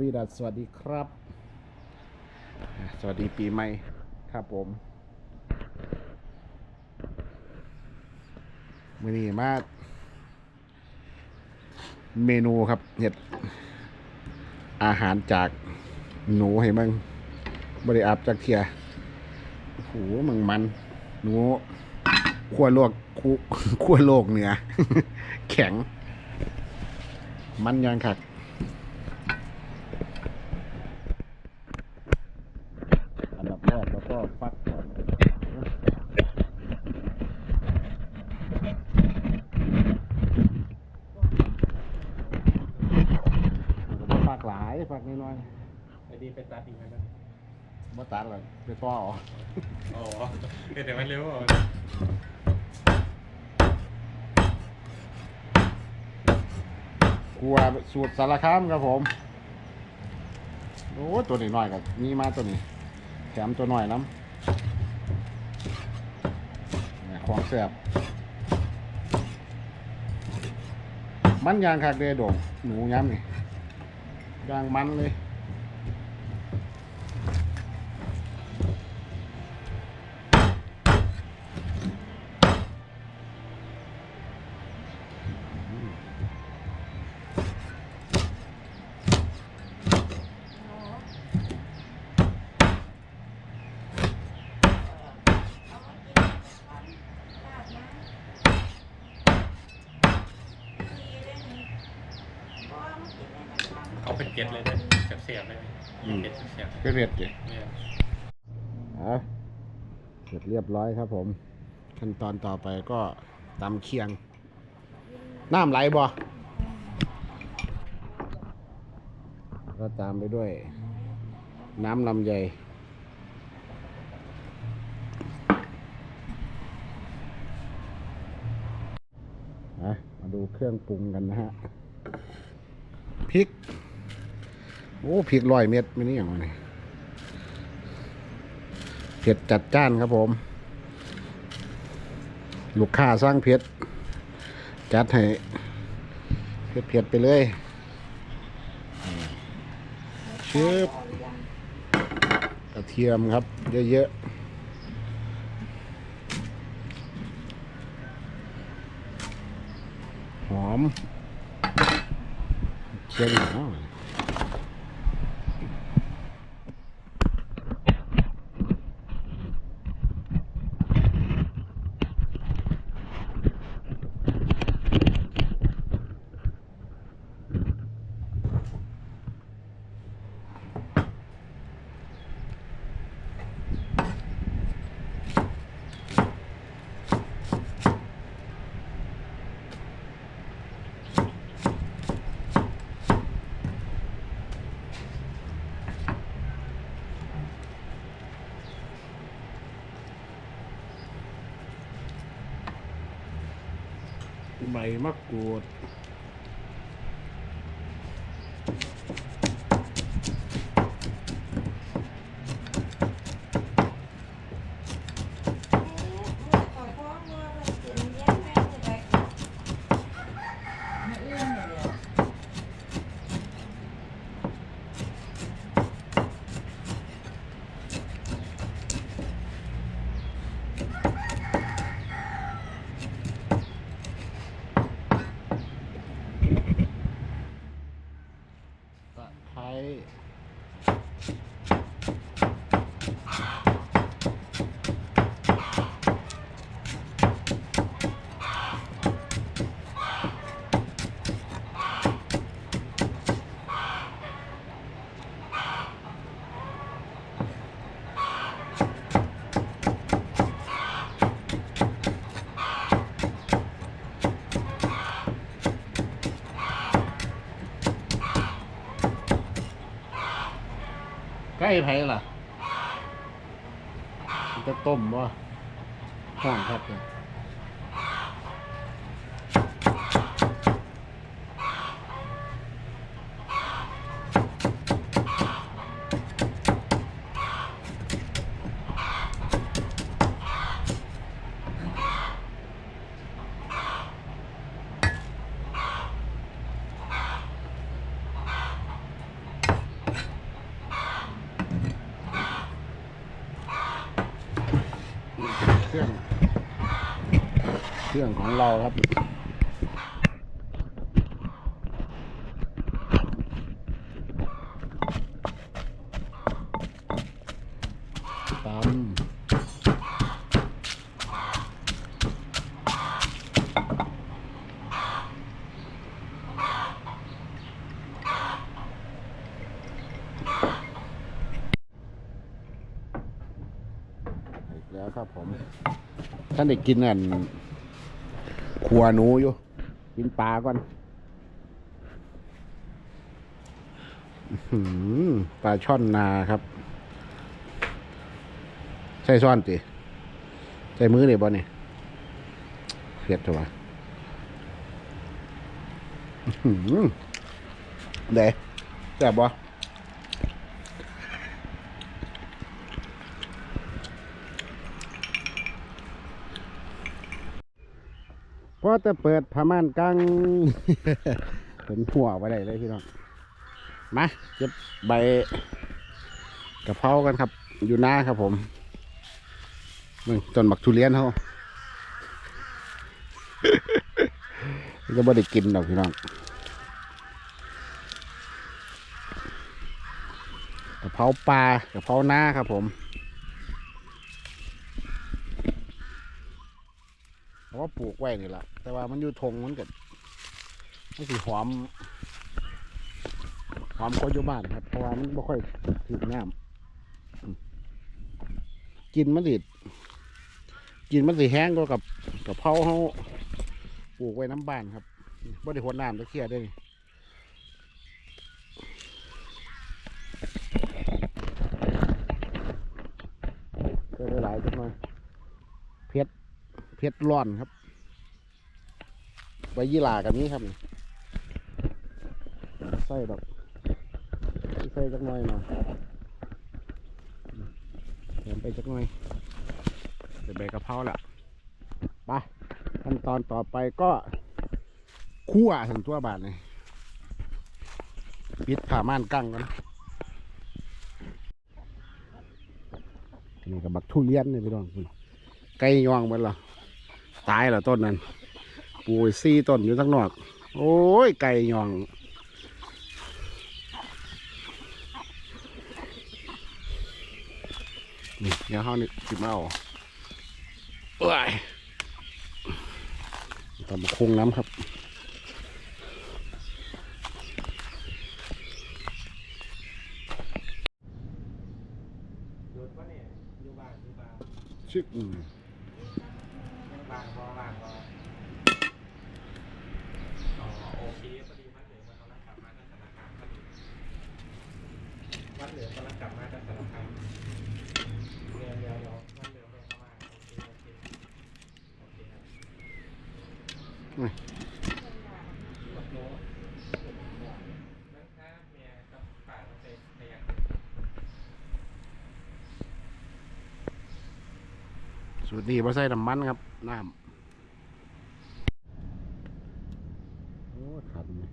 วีดัสสวัสดีครับ สวัสดีปีใหม่ครับผมมือนี้มาเมนูครับเห็ดอาหารจากหนูให้มึงบริอับจากเทียโอ้โหมึงมัน หนูขั้วโลกขั้วโลกเหนือ แข็ง มันยังคัก อันดับแรกแล้วก็ฟักก่อนมันก็บ่ฟักหลายฟักน้อย ไอ้ดีไปตัดอีกไหมนะ ๆ บ่ตัดหรอกไปต่อเอาอ๋อเดี๋ยวมันเร็วอะกลัวสูตรสารคามครับผม โอ้ตัวนี้น้อยกับนี่มาตัวนี้ แถมตัวน้อยน้ำเนี่ยของแสบมันยางคักเดโดงหนูย้ำนี่ยางมันเลย เอาเป็นเก็ตเลยนะเสียบๆเลยอืมเก็ตเสียบเผ็ดๆดิๆเนี่ยอะเสร็จเรียบร้อยครับผม ขั้นตอนต่อไปก็ตำเคียง น้ำไหลบ่ก็ตามไปด้วย น้ำลำไยอะมาดูเครื่องปรุงกันนะฮะพริก โอ้พริกร้อยเม็ดไม่นี่อย่างไรเผ็ดจัดจ้านครับผม ลูกค้าสร้างเผ็ดจัดให้เผ็ดเผ็ดๆไปเลยเชืบกระเทียมครับ เยอะๆหอมเชียงหนาว ใบมะกรูด ตะไคร้ ใกล้ไผ่ล่ะ จะต้มบ่ห่วงครับเนี่ย เครื่องของเราครับตำอีกแล้วครับผม ท่านได้กินอัน ขัวหนูอยู่ กินปลาก่อนปลาช่อนนาครับใส่ซ่อนติใส่มือเนี่ยบ่เนี่ยเผ็ดจังวะเด้แซ่บบ่ พอจะเปิดผ้าม่านกังเป็นหัวไปได้เลยพี่น้อง มาเก็บใบกะเพรากันครับ อยู่หน้าครับผมมึงต้นบักทุเรียนเขาจะไม่ได้กินหรอกพี่น้องกะเพราปลากะเพราหน้าครับผมเพราะว่าป ลูกไว้นี่แหละแต่ว่ามันอยู่ทงมันก็มันสิหอมหอมกว่าอยู่บ้านครับเพราะว่ามันไม่ค่อยถึงน้ำกินมันสิกินมันสิแห้งกว่ากับกะเพราเขาปลูกไว้น้ำบ้านครับบ่ได้หดน้ำตะเคียได้นี่เพิ่มหลายจักหน่อยเพชรเพชรร้อนครับ ใบยี่หร่ากับนี้ครับใส่ดอกใส่จักหน่อยหน่อยเติมไปจักหน่อยเดี๋ยวใบกะเพราละไปขั้นตอนต่อไปก็คั่วถึงตัวบาทเลยปิดผ่าม่านกั้งกันนี่กับบักทุเรียนนี่พี่น้องไก่ยองหมันละตายแล้วต้นนั้น ปูซี่ต้นอยู่ทั้งนอก โอ้ย ไก่ย่อง นี่เดี๋ยวเขานี่จิบมเอาเอ้ยตำคงน้ำครับชึกอืมบ้านพอบ้านพออ๋อ โอเคพอดีมันเหลือมันกำลังกลับมาจากธนาคารพอดีมันเหลือกำลังกลับมาจากธนาคารเดี๋ยวเดี๋ยวเดี๋ยวมันเหลือแม่เข้ามาโอเคโอเคโอเคครับกับโน้ตนั่นถ้าเมียกับป่าต้องไปพยายามสูตรนี้มาใส่น้ำมันครับน้ำโอ้ขันเลย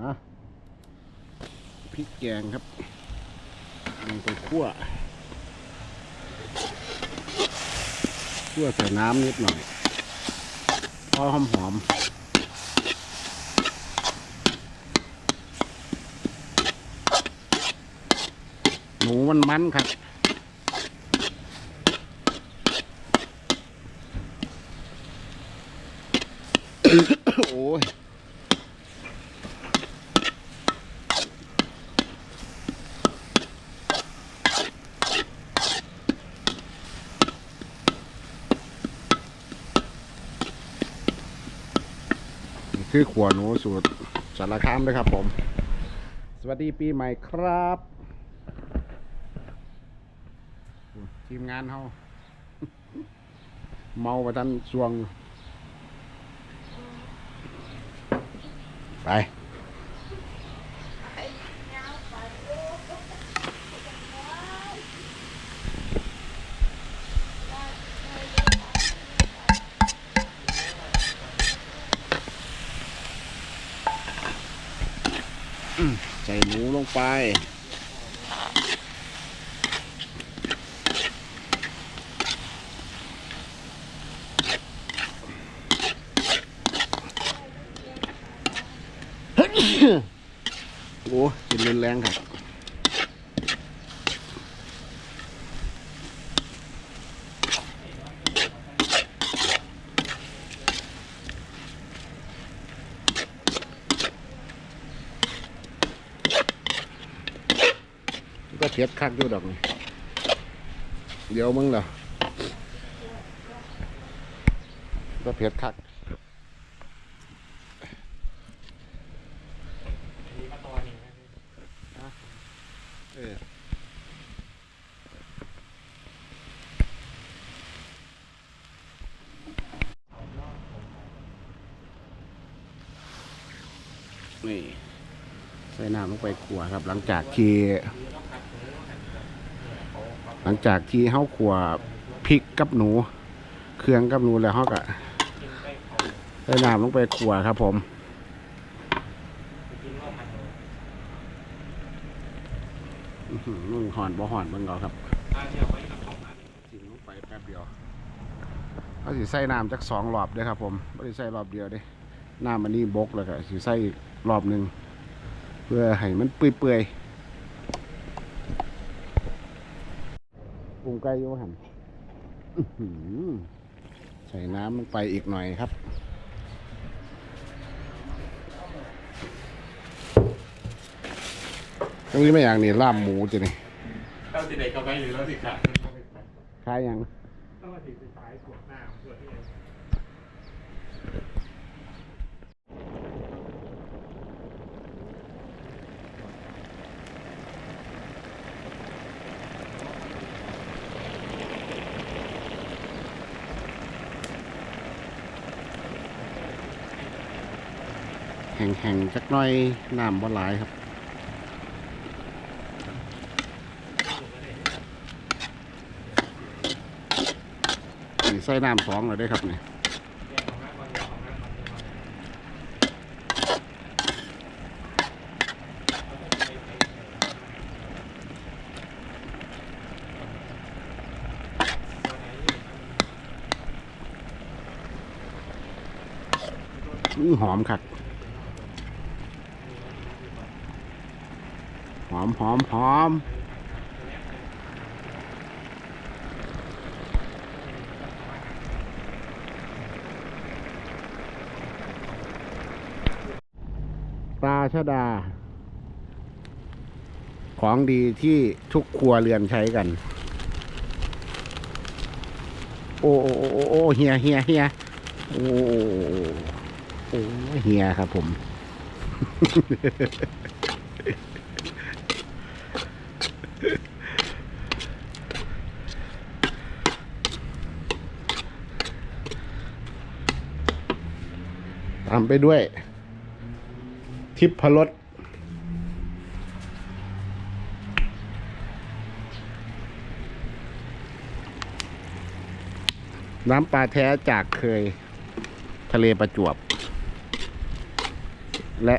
อะพ ริกแกงครับลงไปคั่วคั่วใส่น้ำนิดหน่อยพอหอมหอมหมูมันมันครับ โอ้ย นี่ คือขวหนูสูตรสารคามด้วยครับผม สวัสดีปีใหม่ครับ ทีมงานเฮาเมาประทันสวง ไป ไป โอ้กินรุนแรงครับ ก็ เทียดคักอยู่ดอกนี่เดี๋ยวมึงเหรอก็เพียดคักอันนี้ก็ตัวหนึ่งนะเออนี่ใส่น้ำลงไปขัวครับ หลังจากที่ ลังจากที่เฮาขัวพริกกับหนู เครื่องกับหนูแล้วเฮาก็ได้เขาใส่น้ำลงไปขัวครับ ผมกินรอบพันโลอื้อหือนุ่งหอนบ่หอนเบิ่งเอาครับจิ้มลงไปแป๊บเดียวเอาสิใส่น้ำจักสองรอบด้อครับ ผมไม่ได้ใส่รอบเดียวเด้น้ำมันนี่บกแล้วก็สิใส่รอบหนึ่งเพื่อให้มันเปื่อยๆปรุง ไก่โยหันอื้อหือใส่น้ำลงไปอีกหน่อยครับ ตรงนี้ไม่อย่างนี้ลาบหมูจะนี่เราติดเด็กเข้าไปหรือเราติดขาดคล้ายหยังต้องมาติดสายขวดหน้าขวดที่ไหน แห้งๆจักหน่อยน้ำบ่หลายครับนี่ใส่น้ำสองเลยได้ครับเนี่ยแยกของหน้าก่อนแยกของหน้าก่อนแยกของหน้าตัวไหนอยู่ อื้อหอมคักหอม หอมหอมปลาชะดา ของดีที่ทุกครัวเรือนใช้กัน โอ้โอ้โอ้โอ้เฮียเฮียเฮียโอ้โอ้โอ้โอ้เฮียครับผม ตามไปด้วย ทิพพรสน้ำปลาแท้จากเคยทะเลประจวบ และ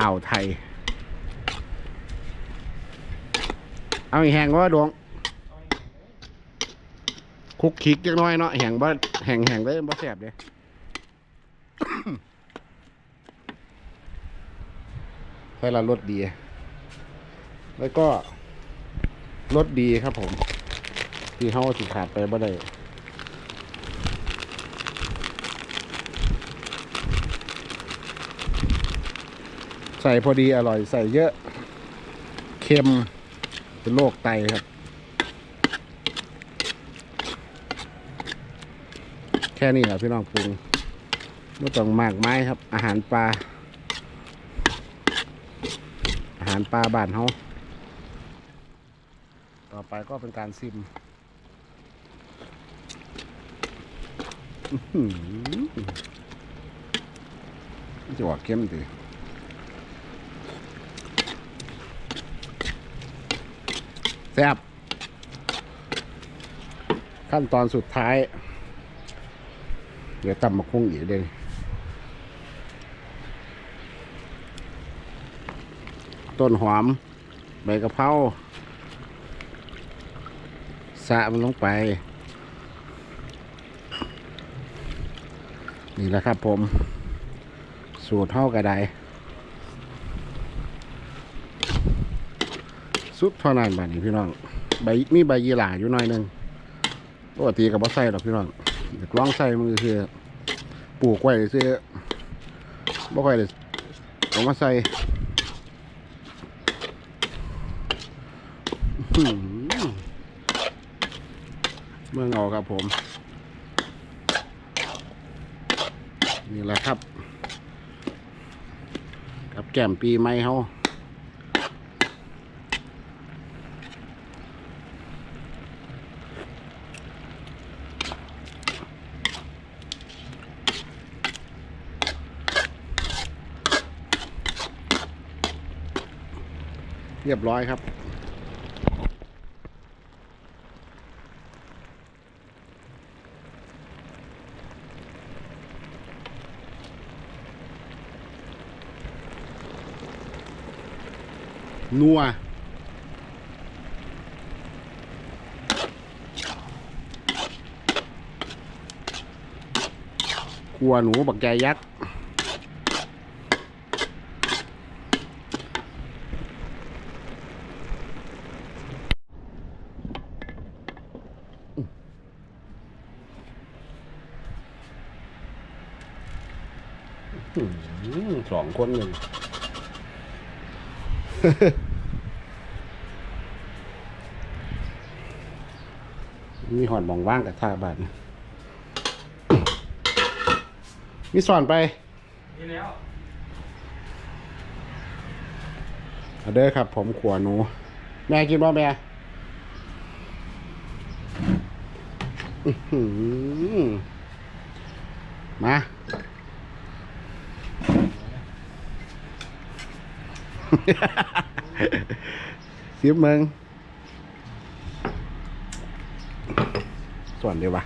อ่าวไทย เอาอีกแหงว่าดวงคุกคิกจักน้อยเนาะแหงบ่แหงแหงได้บ่แสบเด้ ใส่ละรสดี แล้วก็รสดีครับผม ที่เฮาสิขาดไปบ่ได้ใส่พอดีอร่อยใส่เยอะเค็มเป็นโรคไตครับ แค่นี้แหละพี่น้องปรุงไม่ต้องมากไม้ครับ อาหารปลา อาหารปลาบ้านเฮาต่อไปก็เป็นการซิมอื้อหือจะออกเข้มดีแซ่บขั้นตอนสุดท้าย เดี๋ยวตำมาคุ้งอีกเด้ง ต้นหอม ใบกระเพราสะมันลงไป นี่แหละครับผม สูตรเท่ากระไดสุดเท่านั้นบานี้พี่น้องใบมีใบยีหร่าอยู่หน่อยหนึงปกติกับบ่ใส่หรอกพี่น้องอยากลองใส่มือคือปลูกไว้ซื้อบ่ค่อยได้เอามาใส่อื้อหือ เมืองเอาครับผม นี่แหละครับ กับแก้มปีใหม่เขาเรียบร้อยครับ นัวกลัวหนูบักใจยักษ์สองคนหนึ่ง มีหอดหมองว่างกับท่าบ้านมีสอนไปนี่แล้วเอาเด้อครับ ผมขวหนู แม่กินบ่แม่อื้อหือมาซิบมึง ส่วนเดียวปะ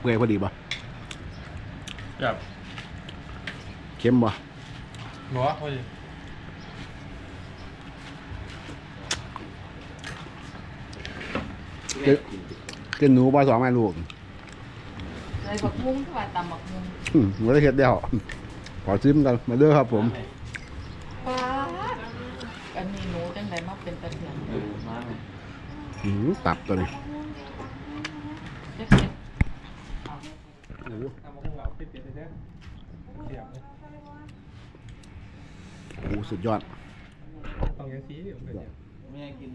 เปื่อยพอดีปะแบบเค็มปะหัวพอดีกิน กินหนูปลาสองแม่ลูกเลยบักมุ้งถวายตำบักมุ้งอืมไม่ได้เห็ดเดียวขอซิมกันมาเด้อครับผมป้าดอันนี้หนูจังไดมาเป็นตะเทียนเออมาไหมอืมตับตัวนี้เจ๊เจ๊โอ้ทำมาหุ้งเอาปิดเดี๋ยวเดี๋ยวเสียบเลยโหสุดยอดต้องยังซีอยู่เป็นยังไม่ให้กิน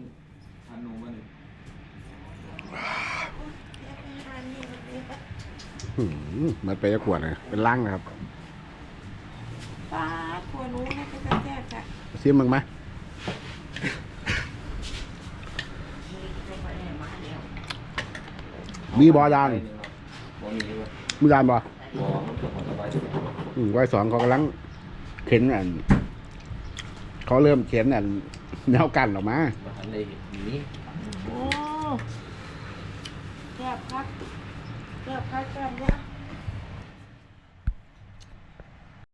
ทานหนูมาหนึ่ง หืมมันไปจะขวดเลยเป็นล่างนะครับป้าดครัวหนูให้ไปกระแทกจ้ะซิมมึงไหมมีบอดานบ่มีเลยมีดานบอบ่มันก็พอสบายดีอืมไว้สองเขากำลังเข็นอัน เขาเริ่มเข็นอันแนวกันออกมา มาทัน